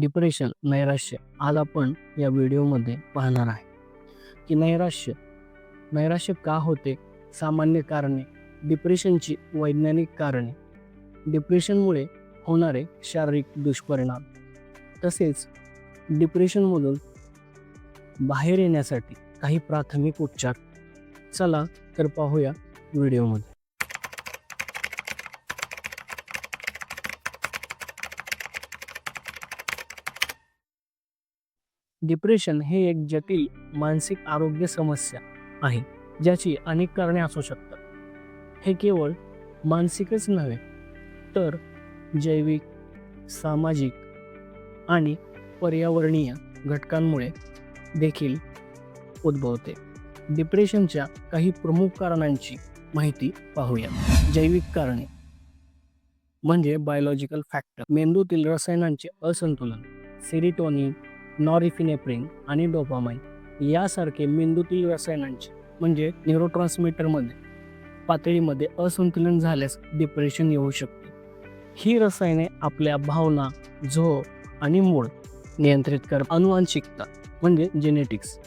Depression नैराश्य आज आपण या व्हिडिओमध्ये पाहणार आहे. की नैराश्य नैराश्य का होते? सामान्य कारणे डिप्रेशनची वैज्ञानिक कारणे डिप्रेशनमुळे होणारे शारीरिक दुष्परिणाम तसेच डिप्रेशनमधून बाहेर येण्यासाठी काही प्राथमिक उपचार. चला तर पाहूया व्हिडिओमध्ये. डिप्रेशन हे एक जटिल मानसिक आरोग्य समस्या आहे ज्याची अनेक कारणे असू शकतात. हे केवळ मानसिकच नव्हे तर जैविक सामाजिक आणि पर्यावरणीय घटकांमुळे देखील उद्भवते. डिप्रेशनच्या काही प्रमुख कारणांची माहिती पाहूया. जैविक कारणे म्हणजे बायोलॉजिकल फॅक्टर मेंदूतील रसायनांचे असंतुलन सिरिटोनिन नॉरिफिनेप्रिन आणि डोपामाइन यासारखे मेंदूतील रसायनांचे म्हणजे न्यूरोट्रान्समीटरमध्ये पातळीमध्ये असंतुलन झाल्यास डिप्रेशन येऊ शकते. ही रसायने आपल्या भावना झोप आणि मूळ नियंत्रित कर अनुवांशिकता म्हणजे जेनेटिक्स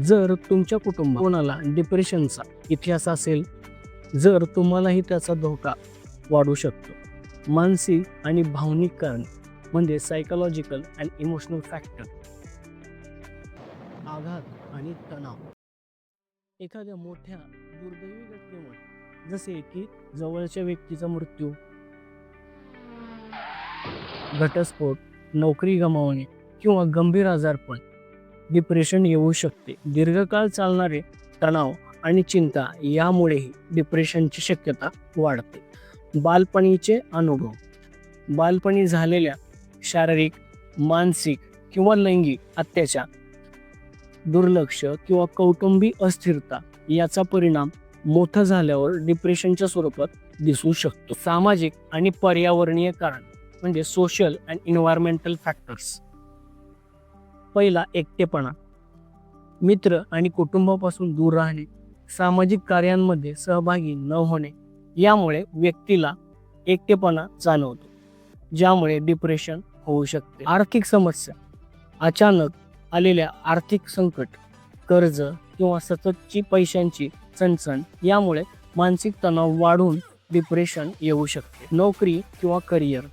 जर तुमच्या कुटुंबाला कोणाला डिप्रेशनचा इतिहास असेल जर तुम्हालाही त्याचा धोका वाढू शकतो. मानसिक आणि भावनिक कारण म्हणजे सायकोलॉजिकल अँड इमोशनल फॅक्टर आघात आणि तणाव. एखाद्या मोठ्या दुर्दैवी घटनेमुळे जसे की जवळच्या व्यक्तीचा मृत्यू. घटस्फोट नोकरी गमावणे किंवा गंभीर आजारपण डिप्रेशन येऊ शकते. दीर्घकाळ चालणारे तणाव आणि चिंता यामुळेही डिप्रेशनची शक्यता वाढते. बालपणीचे अनुभव. बालपणी झालेल्या शारीरिक मानसिक किंवा लैंगिक अत्याचार दुर्लक्ष किंवा कौटुंबिक अस्थिरता याचा परिणाम मोठं झाल्यावर डिप्रेशनच्या स्वरूपात दिसू शकतो. सामाजिक आणि पर्यावरणीय कारण म्हणजे सोशल अँड इन्व्हायरमेंटल फॅक्टर्स पहिला एकटेपणा. मित्र आणि कुटुंबापासून दूर राहणे सामाजिक कार्यांमध्ये सहभागी न होणे यामुळे व्यक्तीला एकटेपणा जाणवतो ज्यामुळे डिप्रेशन होऊ शकते. आर्थिक समस्या. अचानक आलेल्या आर्थिक संकट कर्ज किंवा सततची पैशांची चणचण यामुळे मानसिक तणाव वाढून डिप्रेशन येऊ शकते. नोकरी किंवा करिअर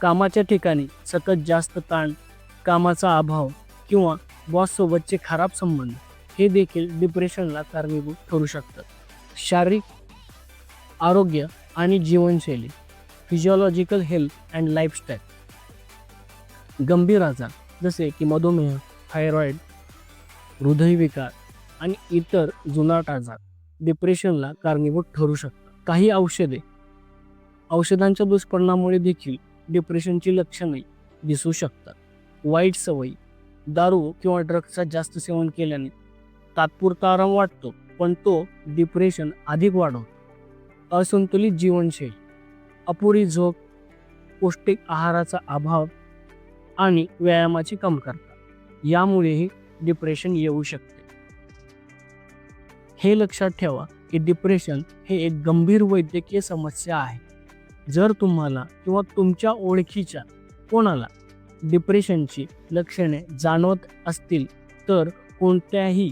कामाच्या ठिकाणी सतत जास्त ताण कामाचा अभाव किंवा बॉससोबतचे खराब संबंध हे देखील डिप्रेशनला कारणीभूत ठरू शकतात. शारीरिक आरोग्य आणि जीवनशैली फिजिओलॉजिकल हेल्थ अँड लाईफस्टाईल गंभीर आजार जसे की मधुमेह थायरॉईड हृदयविकार आणि इतर जुनाट आजार डिप्रेशनला कारणीभूत ठरू शकतात. काही औषधे औषधांच्या दुष्परिणामामुळे देखील डिप्रेशनची लक्षणे दिसू शकतात. वाईट सवयी दारू किंवा ड्रग्सचा जास्त सेवन केल्याने तात्पुरता आराम वाटतो पण तो डिप्रेशन अधिक वाढवतो. असंतुलित जीवनशैली अपुरी झोप पौष्टिक आहाराचा अभाव आणि व्यायामाची कमतरता यामुळेही डिप्रेशन येऊ शकते. हे लक्षात ठेवा की डिप्रेशन हे एक गंभीर वैद्यकीय समस्या आहे. जर तुम्हाला किंवा तुमच्या ओळखीच्या कोणाला डिप्रेशनची लक्षणे जाणवत असतील तर कोणत्याही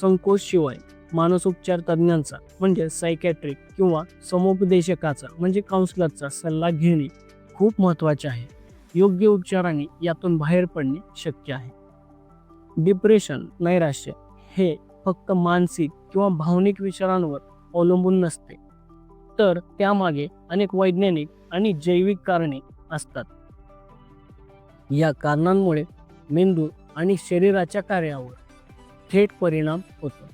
संकोचशिवाय मानसोपचार तज्ज्ञांचा म्हणजे सायकॅट्रिक किंवा समुपदेशकाचा म्हणजे काउन्सिलरचा सल्ला घेणे खूप महत्त्वाचे आहे. योग्य उपचाराने यातून बाहेर पडणे शक्य आहे. डिप्रेशन नैराश्य हे फक्त मानसिक किंवा भावनिक विचारांवर अवलंबून नसते. तर त्यामागे अनेक वैज्ञानिक आणि जैविक कारणे असतात. या कारणांमुळे मेंदू आणि शरीराच्या कार्यावर थेट परिणाम होतो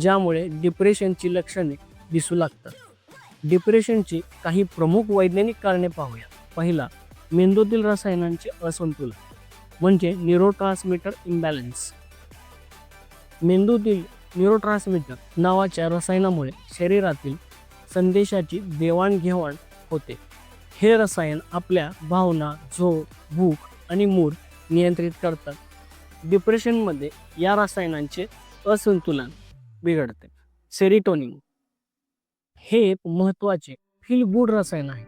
ज्यामुळे डिप्रेशनची लक्षणे दिसू लागतात. डिप्रेशनची काही प्रमुख वैज्ञानिक कारणे पाहूया. पहिला मेंदूतील रसायनांचे असंतुलन म्हणजे न्यूरोट्रान्समीटर इम्बॅलन्स मेंदूतील न्यूरोट्रान्समीटर नावाच्या रसायनामुळे शरीरातील संदेशाची देवाणघेवाण होते. हे रसायन आपल्या भावना झोप भूक आणि मूड नियंत्रित करतात. डिप्रेशनमध्ये या रसायनांचे असंतुलन बिघडते. सेरिटोनिन हे एक महत्त्वाचे फील गुड रसायन आहे.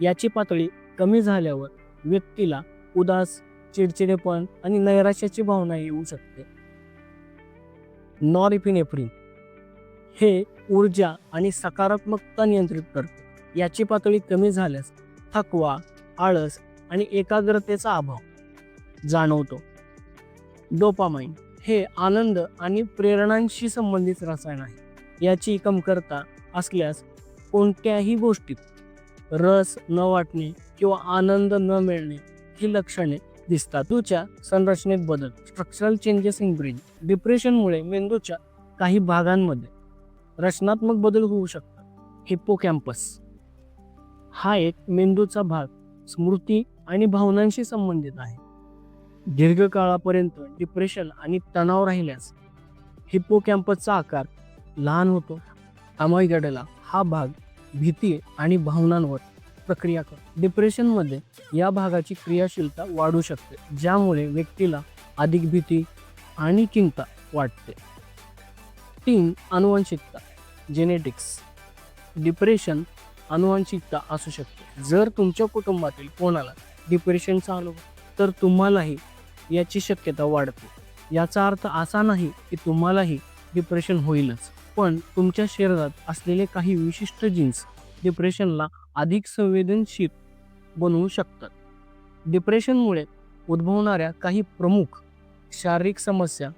याची पातळी कमी झाल्यावर व्यक्तीला उदास चिडचिडेपण आणि नैराश्याची भावना येऊ शकते. नॉरिफिनेफ्रिन हे ऊर्जा आणि सकारात्मकता नियंत्रित करते. याची पातळी कमी झाल्यास थकवा आळस आणि एकाग्रतेचा अभाव जाणवतो. डोपामाइन हे आनंद आणि प्रेरणांशी संबंधित रसायन आहे. याची कमतरता असल्यास कोणत्याही गोष्टीत रस न वाटणे किंवा आनंद न मिळणे ही लक्षणे दिसतात. तुझ्या संरचनेत बदल. स्ट्रक्चरल चेंजेस इन ब्रेन डिप्रेशनमुळे मेंदूच्या काही भागांमध्ये रचनात्मक बदल होऊ शकतात. हिप्पोकॅम्पस हा एक मेंदूचा भाग स्मृती आणि भावनांशी संबंधित आहे. दीर्घकाळापर्यंत डिप्रेशन आणि तणाव राहिल्यास हिप्पोकॅम्पसचा आकार लहान होतो. अमायगडला हा भाग भीती आणि भावनांवर प्रक्रिया करतो डिप्रेशनमध्ये या भागाची क्रियाशीलता वाढू शकते ज्यामुळे व्यक्तीला अधिक भीती आणि चिंता वाटते. तीन अनुवंशिकता जेनेटिक्स डिप्रेशन अनुवंशिकता असू शकते. जर तुमच्या कुटुंबातील कोणाला डिप्रेशनचा अनुभव तर तुम्हालाही याची शक्यता वाढते. याचा अर्थ असा नाही की तुम्हालाही डिप्रेशन होईलच. पण तुमच्या शरीरात असलेले काही विशिष्ट जीन्स डिप्रेशनला अधिक संवेदनशील बनवू शकतात. डिप्रेशनमुळे उद्भवणाऱ्या काही प्रमुख शारीरिक समस्या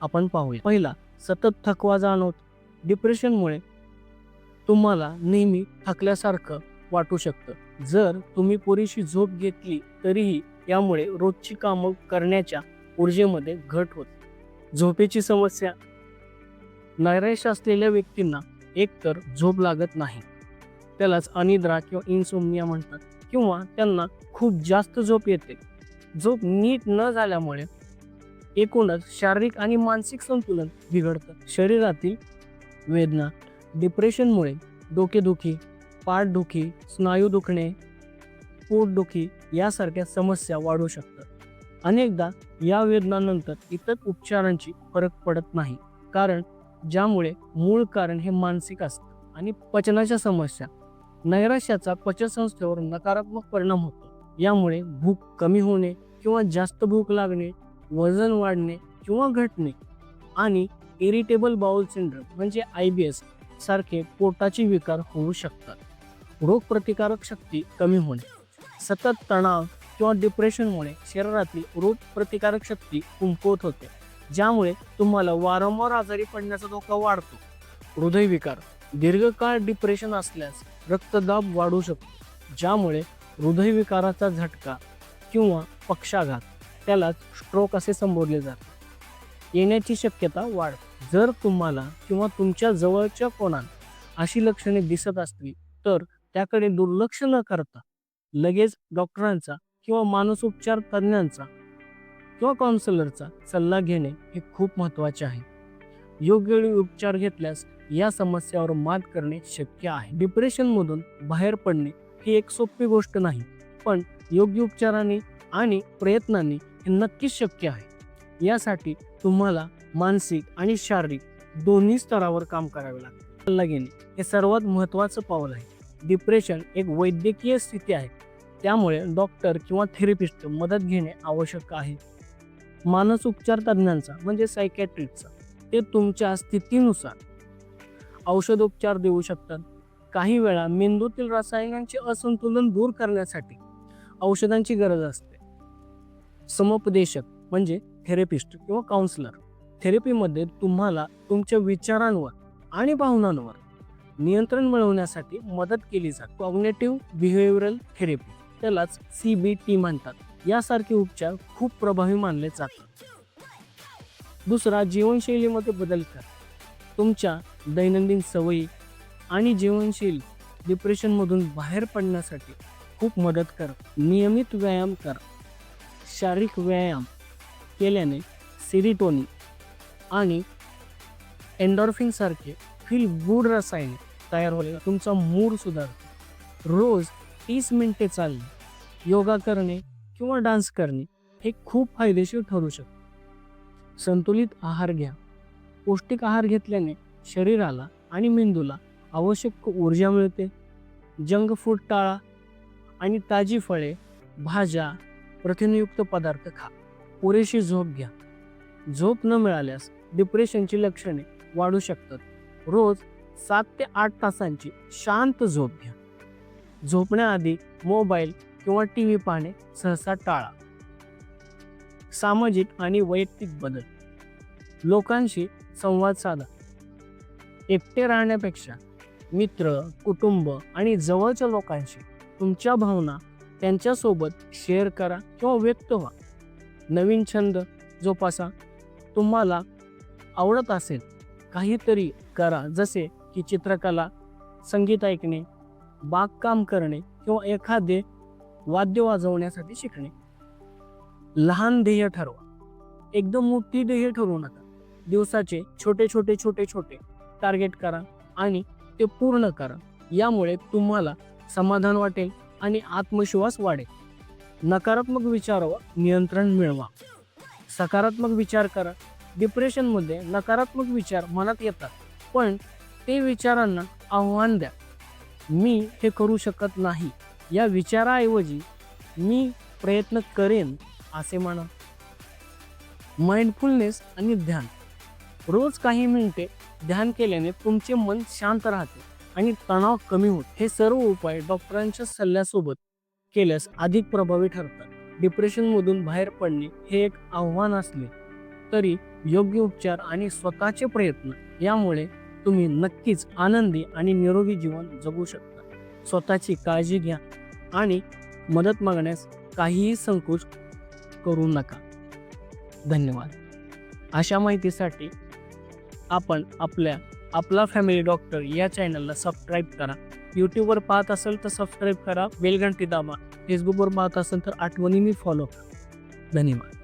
आपण पाहूया. पहिला सतत थकवा जाणवत. डिप्रेशनमुळे तुम्हाला नेहमी थकल्यासारखं वाटू शकतं. जर तुम्ही पुरेशी झोप घेतली तरीही यामुळे रोजची कामं करण्याच्या ऊर्जेमध्ये घट होते. झोपेची समस्या नैराश्य असलेल्या व्यक्तींना एकतर झोप लागत नाही. त्यालाच अनिद्रा किंवा इन्सोमनिया म्हणतात किंवा त्यांना खूप जास्त झोप येते. झोप नीट न झाल्यामुळे एकूणच शारीरिक आणि मानसिक संतुलन बिघडतं. शरीरातील वेदना डिप्रेशनमुळे डोकेदुखी पाठदुखी स्नायू दुखणे पोटदुखी यासारख्या समस्या वाढू शकतात. अनेकदा या वेदनानंतर इतर उपचारांची फरक पडत नाही. कारण ज्यामुळे मूळ कारण हे मानसिक असतं आणि पचनाच्या समस्या नैराश्याचा पचनसंस्थेवर नकारात्मक परिणाम होतो. यामुळे भूक कमी होणे किंवा जास्त भूक लागणे वजन वाढणे किंवा घटणे आणि इरिटेबल बाउल सिंड्रम म्हणजे आय बी एस सारखे पोटाचे विकार होऊ शकतात. रोगप्रतिकारक शक्ती कमी होणे सतत तणाव किंवा डिप्रेशनमुळे शरीरातील रोगप्रतिकारक शक्ती कमकुवत होते. ज्यामुळे तुम्हाला वारंवार आजारी पडण्याचा धोका वाढतो. हृदयविकार दीर्घकाळ डिप्रेशन असल्यास रक्तदाब वाढू शकतो ज्यामुळे हृदयविकाराचा झटका किंवा पक्षाघात त्यालाच स्ट्रोक असे संबोधले जाते. येण्याची शक्यता वाढ. जर तुम्हाला किंवा तुमच्या जवळच्या कोणाला अशी लक्षणे दिसत असतील तर त्याकडे दुर्लक्ष न करता लगेच डॉक्टरांचा किंवा मानसोपचार तज्ज्ञांचा किंवा काउन्सिलरचा सल्ला घेणे हे खूप महत्त्वाचे आहे. योग्य वेळी उपचार घेतल्यास या समस्यावर मात करणे शक्य आहे. डिप्रेशनमधून बाहेर पडणे ही एक सोपी गोष्ट नाही पण योग्य उपचाराने आणि प्रयत्नांनी हे नक्कीच शक्य आहे. यासाठी तुम्हाला मानसिक आणि शारीरिक दोन्ही स्तरावर काम करावे लागते. सल्ला घेणे हे सर्वात महत्त्वाचं पाऊल आहे. डिप्रेशन एक वैद्यकीय स्थिती आहे. त्यामुळे डॉक्टर किंवा थेरपिस्ट मदत घेणे आवश्यक आहे. मानस उपचार तज्ज्ञांचा म्हणजे सायकॅट्रिकचा ते तुमच्या स्थितीनुसार औषधोपचार देऊ शकतात. काही वेळा मेंदूतील रसायनांचे असंतुलन दूर करण्यासाठी औषधांची गरज असते. समुपदेशक म्हणजे थेरपिस्ट किंवा काउन्सलर थेरपीमध्ये तुम्हाला तुमच्या विचारांवर आणि भावनांवर नियंत्रण मिळवण्यासाठी मदत केली जाते. कॉग्नेटिव्ह बिहेवियरल थेरपी त्यालाच सी बी टी म्हणतात. यासारखे उपचार खूप प्रभावी मानले जातात. दुसरा जीवनशैलीमध्ये बदल करा. तुमच्या दैनंदिन सवयी आणि जीवनशैली डिप्रेशनमधून बाहेर पडण्यासाठी खूप मदत करा. नियमित व्यायाम करा. शारीरिक व्यायाम केल्याने सिरिटोनिन आणि एन्डॉर्फिनसारखे फील गुड रसायने तयार होईल तुमचा मूड सुधारतो. रोज तीस मिनिटे चालणे योगा करणे किंवा डान्स करणे हे खूप फायदेशीर ठरू शकते. संतुलित आहार घ्या. पौष्टिक आहार घेतल्याने शरीराला आणि मेंदूला आवश्यक ऊर्जा मिळते. जंक फूड टाळा आणि ताजी फळे भाज्या प्रथिनयुक्त पदार्थ खा. पुरेशी झोप घ्या. झोप न मिळाल्यास डिप्रेशनची लक्षणे वाढू शकतात. रोज सात ते आठ तासांची शांत झोप घ्या. झोपण्याआधी मोबाईल किंवा टी व्ही पाहणे सहसा टाळा. सामाजिक आणि वैयक्तिक बदल. लोकांशी संवाद साधा. एकटे राहण्यापेक्षा मित्र कुटुंब आणि जवळच्या लोकांशी तुमच्या भावना त्यांच्यासोबत शेअर करा किंवा व्यक्त व्हा. नवीन छंद जोपासा. तुम्हाला आवडत असेल काहीतरी करा जसे की चित्रकला संगीत ऐकणे बागकाम करणे किंवा एखादे वाद्य वाजवण्यासाठी शिकणे. लहान ध्येय ठरवा. एकदम मोठी ध्येय ठरवू नका. दिवसाचे छोटे छोटे छोटे छोटे टार्गेट करा आणि ते पूर्ण करा. यामुळे तुम्हाला समाधान वाटेल आणि आत्मविश्वास वाढेल. नकारात्मक विचारावर नियंत्रण मिळवा. सकारात्मक विचार करा. डिप्रेशनमध्ये नकारात्मक विचार मनात येतात पण ते विचारांना आव्हान द्या. मी हे करू शकत नाही. या विचाराऐवजी मी प्रयत्न करेन असे म्हणा. माइंडफुलनेस आणि ध्यान. रोज काही मिनिटे ध्यान केल्याने तुमचे मन शांत राहते आणि तणाव कमी होत. हे सर्व उपाय डॉक्टरांच्या सल्ल्यासोबत केल्यास अधिक प्रभावी ठरतात. डिप्रेशनमधून बाहेर पडणे हे एक आव्हान असले तरी योग्य उपचार आणि स्वतःचे प्रयत्न यामुळे तुम्ही नक्कीच आनंदी आणि निरोगी जीवन जगू शकता. स्वतःची काळजी घ्या आणि मदत मागण्यास काहीही संकोच करू नका. धन्यवाद. अशा माहितीसाठी आपण आपल्या आपला फॅमिली डॉक्टर या चॅनलला सबस्क्राईब करा. यूट्यूबवर पाहत असेल तर सबस्क्राईब करा. बेलघंटी दाबा. फेसबुकवर पाहत असेल तर आठवणीने फॉलो करा. धन्यवाद.